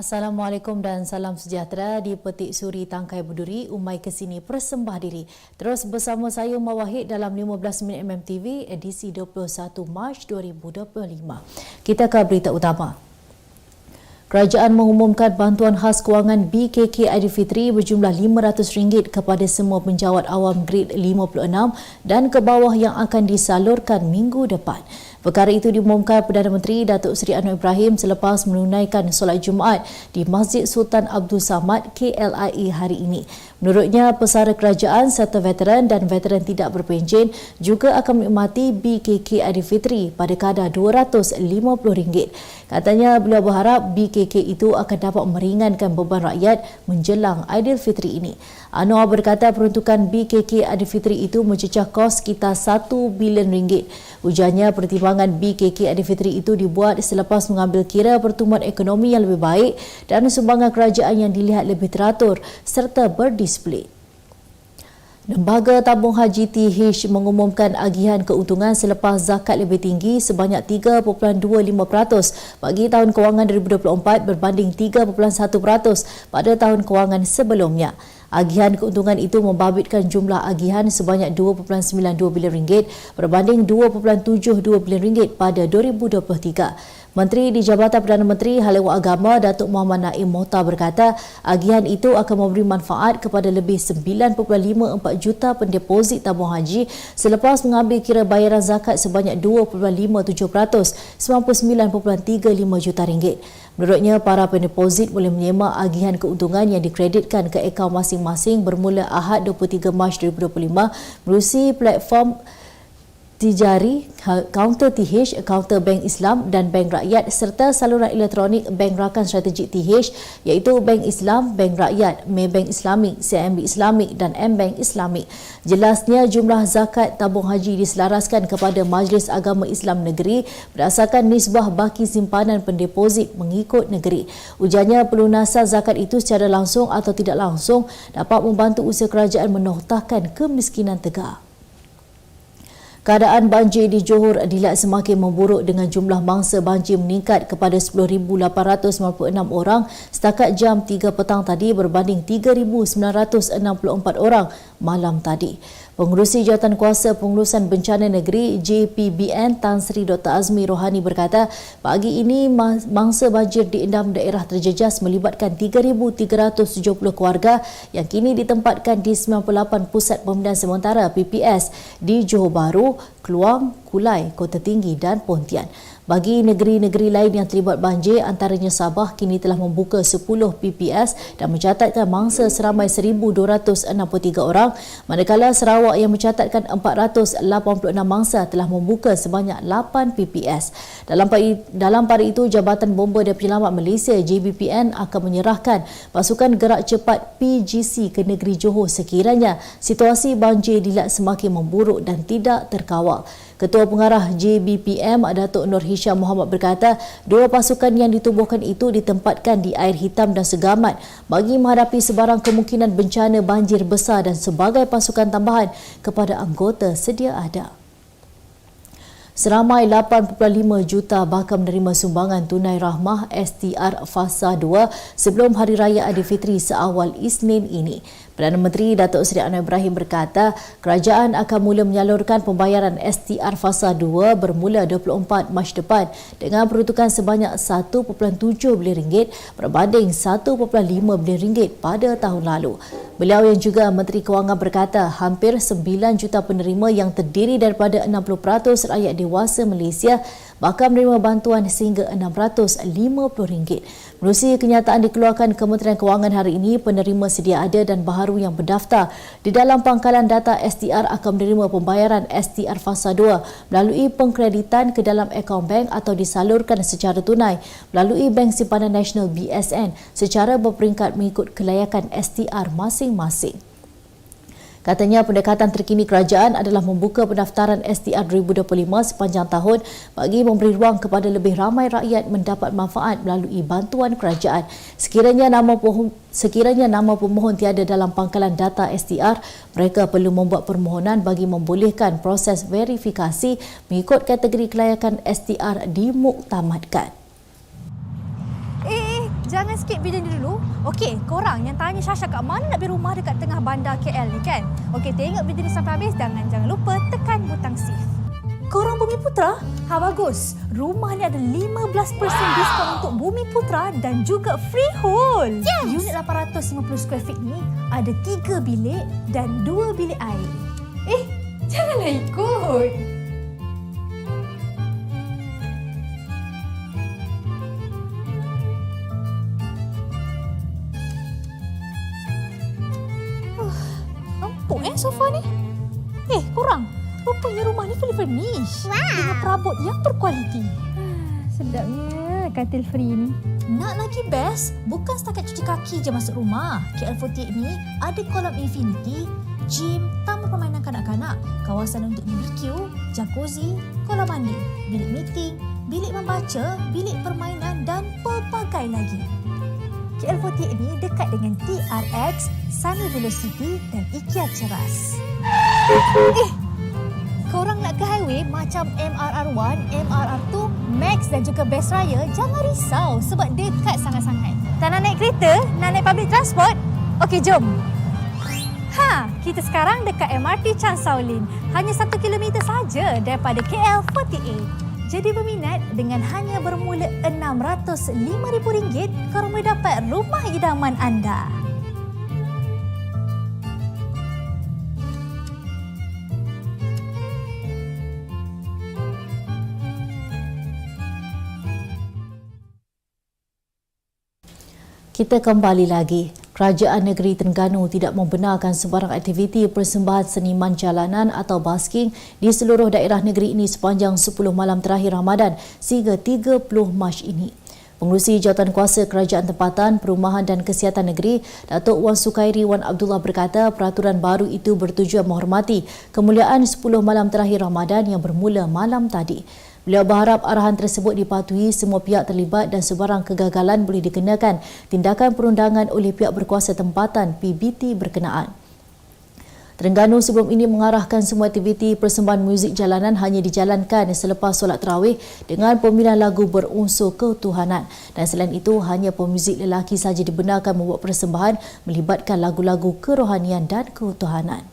Assalamualaikum dan salam sejahtera di Petik Suri Tangkai Berduri, Umai Kesini Persembah Diri. Terus bersama saya Mawahid dalam 15 Minit MMTV edisi 21 Mac 2025. Kita ke berita utama. Kerajaan mengumumkan bantuan khas kewangan BKK Aidilfitri berjumlah RM500 kepada semua penjawat awam grade 56 dan ke bawah yang akan disalurkan minggu depan. Perkara itu diumumkan Perdana Menteri Datuk Seri Anwar Ibrahim selepas menunaikan solat Jumaat di Masjid Sultan Abdul Samad KLIA hari ini. Menurutnya, pesara kerajaan serta veteran dan veteran tidak berpencen juga akan menikmati BKK Aidilfitri pada kadar RM250. Katanya beliau berharap BKK itu akan dapat meringankan beban rakyat menjelang Aidilfitri ini. Anwar berkata peruntukan BKK Aidilfitri itu mencecah kos sekitar 1 bilion ringgit. Ujarnya pertimbangan BKK Aidilfitri itu dibuat selepas mengambil kira pertumbuhan ekonomi yang lebih baik dan sumbangan kerajaan yang dilihat lebih teratur serta berdisiplin display. Lembaga Tabung Haji TH mengumumkan agihan keuntungan selepas zakat lebih tinggi sebanyak 3.25% bagi tahun kewangan 2024 berbanding 3.1% pada tahun kewangan sebelumnya. Agihan keuntungan itu membabitkan jumlah agihan sebanyak 2.92 bilion ringgit berbanding 2.72 bilion ringgit pada 2023. Menteri di Jabatan Perdana Menteri Halewa Agama Datuk Muhammad Naim Mohtar berkata agihan itu akan memberi manfaat kepada lebih 9.54 juta pendeposit tabung haji selepas mengambil kira bayaran zakat sebanyak 2.57% 99.35 juta ringgit. Menurutnya, para pendeposit boleh menyemak agihan keuntungan yang dikreditkan ke akaun masing-masing bermula Ahad 23 Mac 2025 melalui platform Tijari, kaunter TH, kaunter Bank Islam dan Bank Rakyat serta saluran elektronik Bank Rakan Strategik TH iaitu Bank Islam, Bank Rakyat, Maybank Islamik, CIMB Islamik dan M-Bank Islamik. Jelasnya jumlah zakat tabung haji diselaraskan kepada Majlis Agama Islam Negeri berdasarkan nisbah baki simpanan pendeposit mengikut negeri. Ujarnya pelunasan zakat itu secara langsung atau tidak langsung dapat membantu usaha kerajaan menoktahkan kemiskinan tegak. Keadaan banjir di Johor dilihat semakin memburuk dengan jumlah mangsa banjir meningkat kepada 10,896 orang setakat jam 3 petang tadi berbanding 3,964 orang malam tadi. Pengurusi Jawatan Kuasa Pengurusan Bencana Negeri JPBN Tan Sri Dr. Azmi Rohani berkata, pagi ini mangsa banjir di enam daerah terjejas melibatkan 3,370 keluarga yang kini ditempatkan di 98 pusat pembinaan sementara PPS di Johor Bahru, Keluang, Kulai, Kota Tinggi dan Pontian. Bagi negeri-negeri lain yang terlibat banjir, antaranya Sabah kini telah membuka 10 PPS dan mencatatkan mangsa seramai 1,263 orang, manakala Sarawak yang mencatatkan 486 mangsa telah membuka sebanyak 8 PPS. Dalam dalam pada itu, Jabatan Bomba dan Penyelamat Malaysia JBPN akan menyerahkan pasukan gerak cepat PGC ke negeri Johor sekiranya situasi banjir dilihat semakin memburuk dan tidak terkawal. Ketua Pengarah JBPM Datuk Nur Hisham Muhammad berkata, dua pasukan yang ditubuhkan itu ditempatkan di air hitam dan segamat bagi menghadapi sebarang kemungkinan bencana banjir besar dan sebagai pasukan tambahan kepada anggota sedia ada. Seramai 8.5 juta bakal menerima sumbangan tunai rahmah STR Fasa 2 sebelum Hari Raya Aidilfitri seawal Isnin ini. Perdana Menteri Datuk Seri Anwar Ibrahim berkata, kerajaan akan mula menyalurkan pembayaran STR fasa 2 bermula 24 Mac depan dengan peruntukan sebanyak 1.7 bilion ringgit berbanding 1.5 bilion ringgit pada tahun lalu. Beliau yang juga Menteri Kewangan berkata, hampir 9 juta penerima yang terdiri daripada 60% rakyat dewasa Malaysia bakal menerima bantuan sehingga RM650. Menerusi kenyataan dikeluarkan Kementerian Kewangan hari ini, penerima sedia ada dan baharu yang berdaftar di dalam pangkalan data STR akan menerima pembayaran STR fasa 2 melalui pengkreditan ke dalam akaun bank atau disalurkan secara tunai melalui Bank Simpanan Nasional BSN secara berperingkat mengikut kelayakan STR masing-masing. Katanya pendekatan terkini kerajaan adalah membuka pendaftaran STR 2025 sepanjang tahun bagi memberi ruang kepada lebih ramai rakyat mendapat manfaat melalui bantuan kerajaan. Sekiranya nama pohon Sekiranya nama pemohon tiada dalam pangkalan data STR, mereka perlu membuat permohonan bagi membolehkan proses verifikasi mengikut kategori kelayakan STR dimuktamadkan. Jangan skip video ni dulu. Okey, korang yang tanya Syasha kat mana nak beli rumah dekat tengah bandar KL ni kan? Okey, tengok video ni sampai habis dan jangan lupa tekan butang save. Korang Bumi Putra? Ha bagus. Rumah ni ada 15% diskaun untuk Bumi Putra dan juga freehold. Yes. Unit 850 square feet ni ada 3 bilik dan 2 bilik air. Eh, janganlah ikut. Eh sofa ni. Eh, korang. Rupanya rumah ni fully furnished. Wow. Dengan perabot yang berkualiti. Sedapnya katil free ni. Nak lagi best, bukan setakat cuci kaki je masuk rumah. KL48 ni ada kolam infinity, gym, taman permainan kanak-kanak, kawasan untuk BBQ, jacuzzi, kolam mandi, bilik meeting, bilik membaca, bilik permainan dan pelbagai lagi. KL48 ni dekat dengan TRX, Sunny Velocity dan IKEA Ceras. Eh, korang nak ke highway macam MRR1, MRR2, Max dan juga Best Raya, jangan risau sebab dekat sangat-sangat. Tak nak naik kereta? Nak naik public transport? Okey, jom. Ha, kita sekarang dekat MRT Chan Shaolin. Hanya satu kilometer saja daripada KL48. Jadi berminat dengan hanya bermula RM605,000, korang boleh dapat rumah idaman anda. Kita kembali lagi. Kerajaan Negeri Terengganu tidak membenarkan sebarang aktiviti persembahan seniman jalanan atau basking di seluruh daerah negeri ini sepanjang 10 malam terakhir Ramadan sehingga 30 Mac ini. Pengurusi Jawatan Kuasa Kerajaan Tempatan, Perumahan dan Kesihatan Negeri, Datuk Wan Sukairi Wan Abdullah berkata peraturan baru itu bertujuan menghormati kemuliaan 10 malam terakhir Ramadan yang bermula malam tadi. Beliau berharap arahan tersebut dipatuhi semua pihak terlibat dan sebarang kegagalan boleh dikenakan tindakan perundangan oleh pihak berkuasa tempatan PBT berkenaan. Terengganu sebelum ini mengarahkan semua aktiviti persembahan muzik jalanan hanya dijalankan selepas solat terawih dengan pemilihan lagu berunsur ketuhanan. Dan selain itu, hanya pemuzik lelaki saja dibenarkan membuat persembahan melibatkan lagu-lagu kerohanian dan ketuhanan.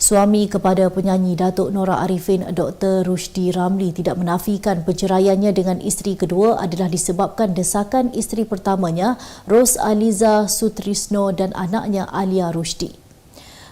Suami kepada penyanyi Datuk Nora Arifin, Dr. Rushdi Ramli tidak menafikan perceraiannya dengan isteri kedua adalah disebabkan desakan isteri pertamanya, Ros Aliza Sutrisno dan anaknya Alia Rushdi.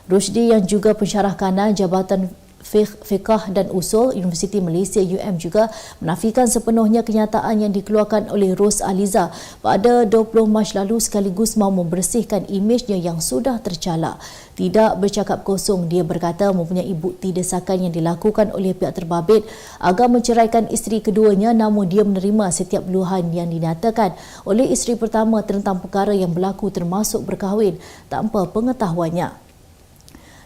Rushdi yang juga pensyarah kanan Jabatan Fiqh dan Usul Universiti Malaysia UM juga menafikan sepenuhnya kenyataan yang dikeluarkan oleh Ros Aliza pada 20 Mac lalu sekaligus mahu membersihkan imejnya yang sudah tercala. Tidak bercakap kosong, dia berkata mempunyai bukti desakan yang dilakukan oleh pihak terbabit agar menceraikan isteri keduanya namun dia menerima setiap luahan yang dinyatakan oleh isteri pertama tentang perkara yang berlaku termasuk berkahwin tanpa pengetahuannya.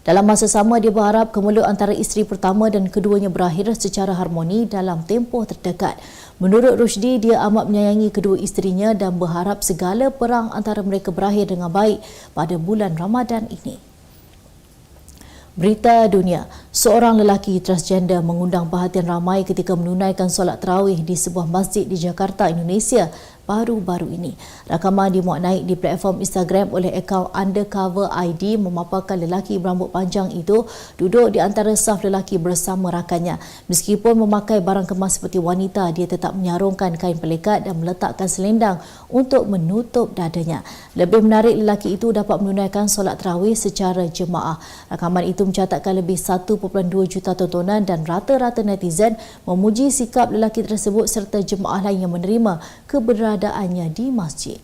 Dalam masa sama, dia berharap kemulut antara isteri pertama dan keduanya berakhir secara harmoni dalam tempoh terdekat. Menurut Rushdi, dia amat menyayangi kedua isterinya dan berharap segala perang antara mereka berakhir dengan baik pada bulan Ramadan ini. Berita dunia, seorang lelaki transgender mengundang perhatian ramai ketika menunaikan solat terawih di sebuah masjid di Jakarta, Indonesia baru-baru ini. Rakaman dimuat naik di platform Instagram oleh akaun Undercover ID memaparkan lelaki berambut panjang itu duduk di antara saf lelaki bersama rakannya. Meskipun memakai barang kemas seperti wanita, dia tetap menyarungkan kain pelekat dan meletakkan selendang untuk menutup dadanya. Lebih menarik, lelaki itu dapat menunaikan solat terawih secara jemaah. Rakaman itu mencatatkan lebih 1.2 juta tontonan dan rata-rata netizen memuji sikap lelaki tersebut serta jemaah lain yang menerima keberadaan keberadaannya di masjid.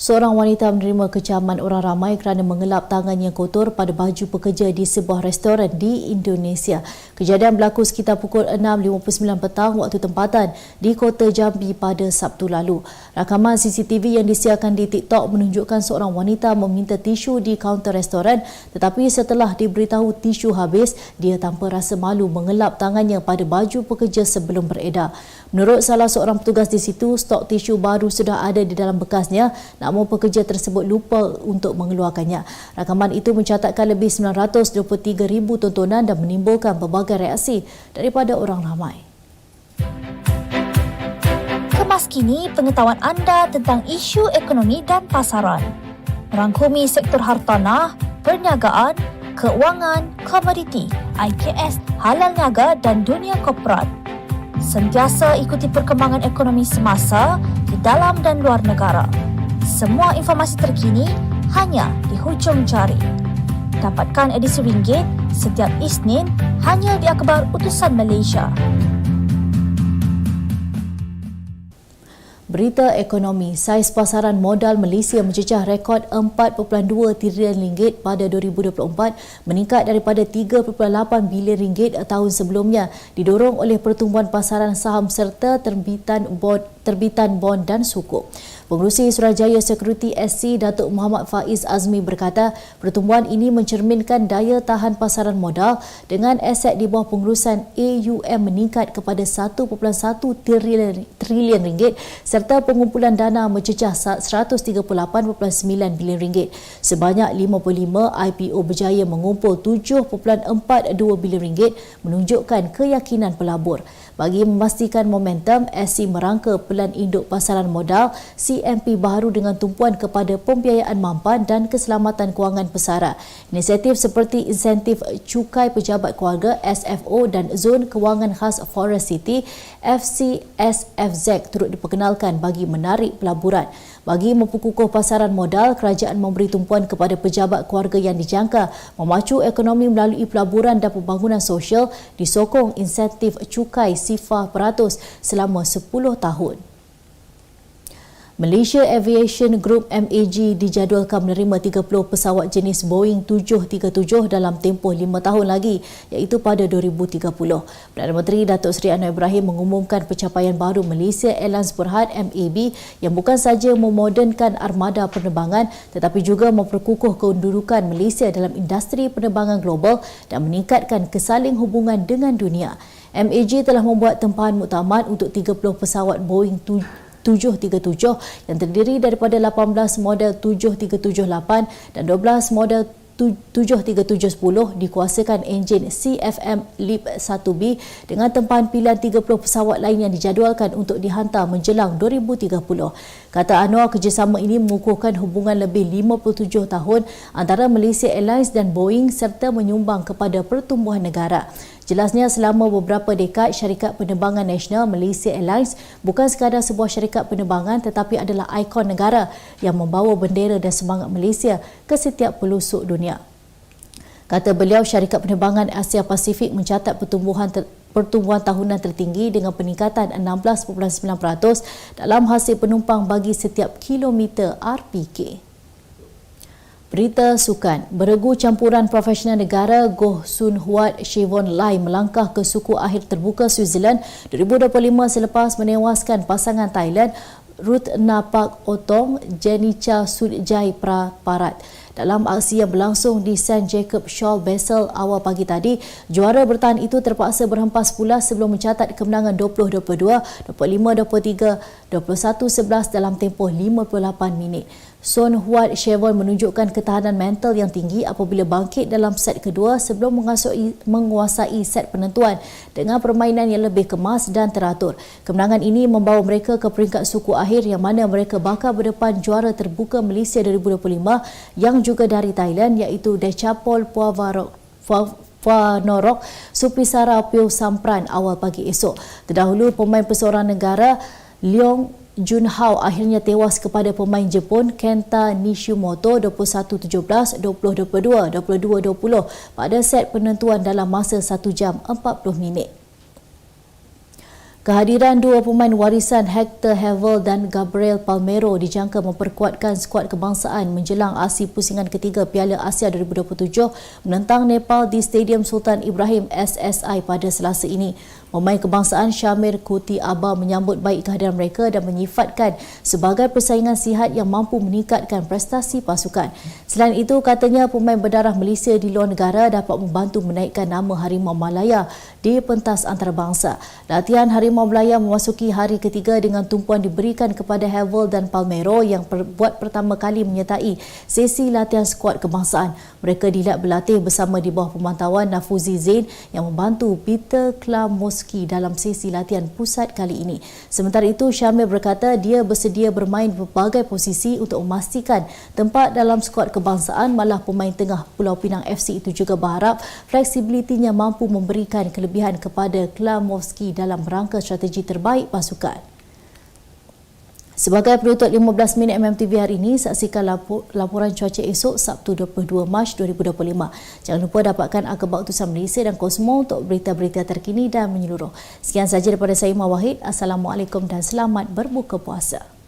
Seorang wanita menerima kecaman orang ramai kerana mengelap tangan yang kotor pada baju pekerja di sebuah restoran di Indonesia. Kejadian berlaku sekitar pukul 6.59 petang waktu tempatan di kota Jambi pada Sabtu lalu. Rakaman CCTV yang disiarkan di TikTok menunjukkan seorang wanita meminta tisu di kaunter restoran tetapi setelah diberitahu tisu habis, dia tanpa rasa malu mengelap tangannya pada baju pekerja sebelum beredar. Menurut salah seorang petugas di situ, stok tisu baru sudah ada di dalam bekasnya namun pekerja tersebut lupa untuk mengeluarkannya. Rakaman itu mencatatkan lebih 923,000 tontonan dan menimbulkan berbagai reaksi daripada orang ramai. Kelas kini pengetahuan anda tentang isu ekonomi dan pasaran. Merangkumi sektor hartanah, perniagaan, keuangan, komoditi, IKS, halal niaga dan dunia korporat. Sentiasa ikuti perkembangan ekonomi semasa di dalam dan luar negara. Semua informasi terkini hanya di hujung jari. Dapatkan edisi ringgit setiap Isnin hanya di akhbar Utusan Malaysia. Berita ekonomi, saiz pasaran modal Malaysia mencecah rekod 4.2 trilion ringgit pada 2024 meningkat daripada 3.8 bilion ringgit tahun sebelumnya didorong oleh pertumbuhan pasaran saham serta terbitan bond, terbitan bond dan sukuk. Pengurusi Surajaya Security SC Datuk Muhammad Faiz Azmi berkata pertumbuhan ini mencerminkan daya tahan pasaran modal dengan aset di bawah pengurusan AUM meningkat kepada 1.1 trilion, trilion ringgit serta pengumpulan dana mencecah 138.9 bilion ringgit. Sebanyak 55 IPO berjaya mengumpul 7.42 bilion ringgit menunjukkan keyakinan pelabur. Bagi memastikan momentum, SC merangka pelan induk pasaran modal CMP baru dengan tumpuan kepada pembiayaan mampan dan keselamatan kewangan pesara. Inisiatif seperti insentif cukai pejabat keluarga SFO dan zon kewangan khas Forest City FCSFZ turut diperkenalkan bagi menarik pelaburan. Bagi memperkukuh pasaran modal, kerajaan memberi tumpuan kepada pejabat keluarga yang dijangka memacu ekonomi melalui pelaburan dan pembangunan sosial disokong insentif cukai sifar peratus selama 10 tahun. Malaysia Aviation Group MAG dijadualkan menerima 30 pesawat jenis Boeing 737 dalam tempoh 5 tahun lagi iaitu pada 2030. Perdana Menteri Datuk Seri Anwar Ibrahim mengumumkan pencapaian baru Malaysia Airlines Berhad MAB yang bukan saja memodernkan armada penerbangan tetapi juga memperkukuh kedudukan Malaysia dalam industri penerbangan global dan meningkatkan kesaling hubungan dengan dunia. MAG telah membuat tempahan muktamad untuk 30 pesawat Boeing 737 yang terdiri daripada 18 model 737-8 dan 12 model 73710 dikuasakan enjin CFM LEAP 1B dengan tempahan pilihan 30 pesawat lain yang dijadualkan untuk dihantar menjelang 2030. Kata Anwar, kerjasama ini mengukuhkan hubungan lebih 57 tahun antara Malaysia Airlines dan Boeing serta menyumbang kepada pertumbuhan negara. Jelasnya selama beberapa dekad syarikat penerbangan nasional Malaysia Airlines bukan sekadar sebuah syarikat penerbangan tetapi adalah ikon negara yang membawa bendera dan semangat Malaysia ke setiap pelosok dunia. Kata beliau, syarikat penerbangan Asia Pasifik mencatat pertumbuhan ter- pertumbuhan tahunan tertinggi dengan peningkatan 16.9% dalam hasil penumpang bagi setiap kilometer RPK. Berita sukan. Beregu campuran profesional negara Goh Sun Huat Shevon Lai melangkah ke suku akhir terbuka Switzerland 2025 selepas menewaskan pasangan Thailand Ruth Napak Otong Jenica Sudjai Praparat. Dalam aksi yang berlangsung di St. Jacob Shaw Basel awal pagi tadi, juara bertahan itu terpaksa berhempas pula sebelum mencatat kemenangan 20-22, 25-23, 21-11 dalam tempoh 58 minit. Son Huat Chevron menunjukkan ketahanan mental yang tinggi apabila bangkit dalam set kedua sebelum menguasai, set penentuan dengan permainan yang lebih kemas dan teratur. Kemenangan ini membawa mereka ke peringkat suku akhir yang mana mereka bakal berdepan juara terbuka Malaysia 2025 yang juga dari Thailand iaitu Dechapol Puavarok. Norok Supisara Pio Sampran awal pagi esok. Terdahulu pemain perseorangan negara Leong Jun Hao akhirnya tewas kepada pemain Jepun Kenta Nishimoto 21-17, 20-22, 22-20 pada set penentuan dalam masa 1 jam 40 minit. Kehadiran dua pemain warisan Hector Havel dan Gabriel Palmero dijangka memperkuatkan skuad kebangsaan menjelang aksi pusingan ketiga Piala Asia 2027 menentang Nepal di Stadium Sultan Ibrahim SSI pada Selasa ini. Pemain kebangsaan Syamir Kuti Aba menyambut baik kehadiran mereka dan menyifatkan sebagai persaingan sihat yang mampu meningkatkan prestasi pasukan. Selain itu, katanya pemain berdarah Malaysia di luar negara dapat membantu menaikkan nama Harimau Malaya di pentas antarabangsa. Latihan Harimau Malaya memasuki hari ketiga dengan tumpuan diberikan kepada Havel dan Palmero yang buat pertama kali menyertai sesi latihan skuad kebangsaan. Mereka dilihat berlatih bersama di bawah pemantauan Nafuzi Zain yang membantu Peter Klamos Klimovski dalam sesi latihan pusat kali ini. Sementara itu, Syamil berkata dia bersedia bermain berbagai posisi untuk memastikan tempat dalam skuad kebangsaan malah pemain tengah Pulau Pinang FC itu juga berharap fleksibilitinya mampu memberikan kelebihan kepada Klimovski dalam rangka strategi terbaik pasukan. Sebagai penutup 15 minit MMTV hari ini, saksikan lapor, laporan cuaca esok Sabtu 22 Mac 2025. Jangan lupa dapatkan akhbar utusan Malaysia dan Kosmo untuk berita-berita terkini dan menyeluruh. Sekian sahaja daripada saya Mawahid. Assalamualaikum dan selamat berbuka puasa.